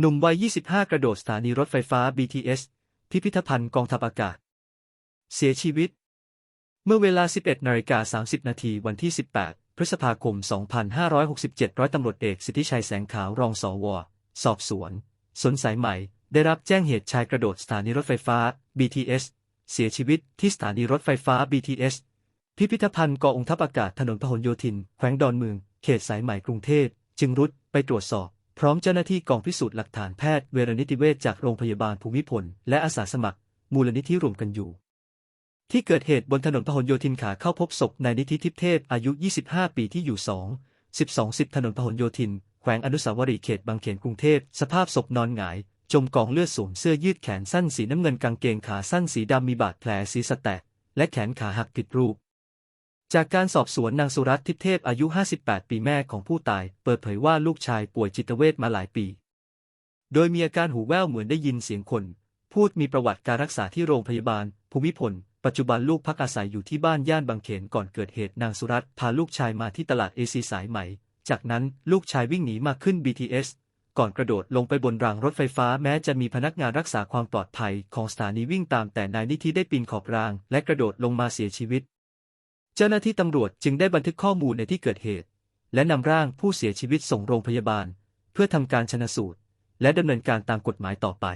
หนุ่มวัย 25 กระโดดสถานีรถไฟฟ้า BTS พิพิธภัณฑ์กองทัพอากาศ เสียชีวิต เมื่อเวลา 11 นาฬิกา 30 นาทีวันที่ 18 พฤษภาคม 2567 ร้อยตำรวจเอกสิทธิชัยแสงขาวรองสว สอบสวน สนสายใหม่ ได้รับแจ้งเหตุชายกระโดดสถานีรถไฟฟ้า BTS เสียชีวิตที่สถานีรถไฟฟ้า BTS พิพิธภัณฑ์กองทัพอากาศถนนพหลโยธิน แขวงดอนเมือง เขตสายใหม่กรุงเทพจึงรุดไปตรวจสอบ พร้อมเจ้าหน้าที่กองพิสูจน์หลักฐานแพทย์เวรนิติเวชจากโรงพยาบาลภูมิพล และอาสาสมัคร มูลนิธิรวมกันอยู่ ที่เกิดเหตุบนถนนพหลโยธินขาเข้าพบศพนายนิธิทิพเทพอายุ 25 ปีที่อยู่ 2 12 10 ถนนพหลโยธิน แขวงอนุสาวรีย์เขตบางเขนกรุงเทพสภาพศพนอนหงาย จมกองเลือดสวมเสื้อยืดแขนสั้นสีน้ำเงินกางเกงขาสั้นสีดำมีบาดแผลศีรษะแตกและแขนขาหักผิดรูป จากการสอบสวนนางสุรัตน์ทิพเทพอายุ 58 ปีแม่ของผู้ตาย เปิดเผยว่าลูกชายป่วยจิตเวชมาหลายปี โดยมีอาการหูแว่วเหมือนได้ยินเสียงคน พูดมีประวัติการรักษาที่โรงพยาบาล ภูมิพล ปัจจุบันลูกพักอาศัยอยู่ที่บ้านย่านบางเขนก่อนเกิดเหตุนางสุรัตน์พาลูกชายมาที่ตลาดเอซีสายไหม จากนั้นลูกชายวิ่งหนีมาขึ้น BTS ก่อนกระโดดลงไปบนรางรถไฟฟ้าแม้จะมีพนักงานรักษาความปลอดภัยของสถานีวิ่งตามแต่นายนิธิได้ปีนขอบราง และกระโดดลงมาเสียชีวิต เจ้าหน้าที่ตำรวจจึงได้บันทึกข้อมูลในที่เกิดเหตุ และนำร่างผู้เสียชีวิตส่งโรงพยาบาล เพื่อทำการชนสูตร และดำเนินการตามกฎหมายต่อไป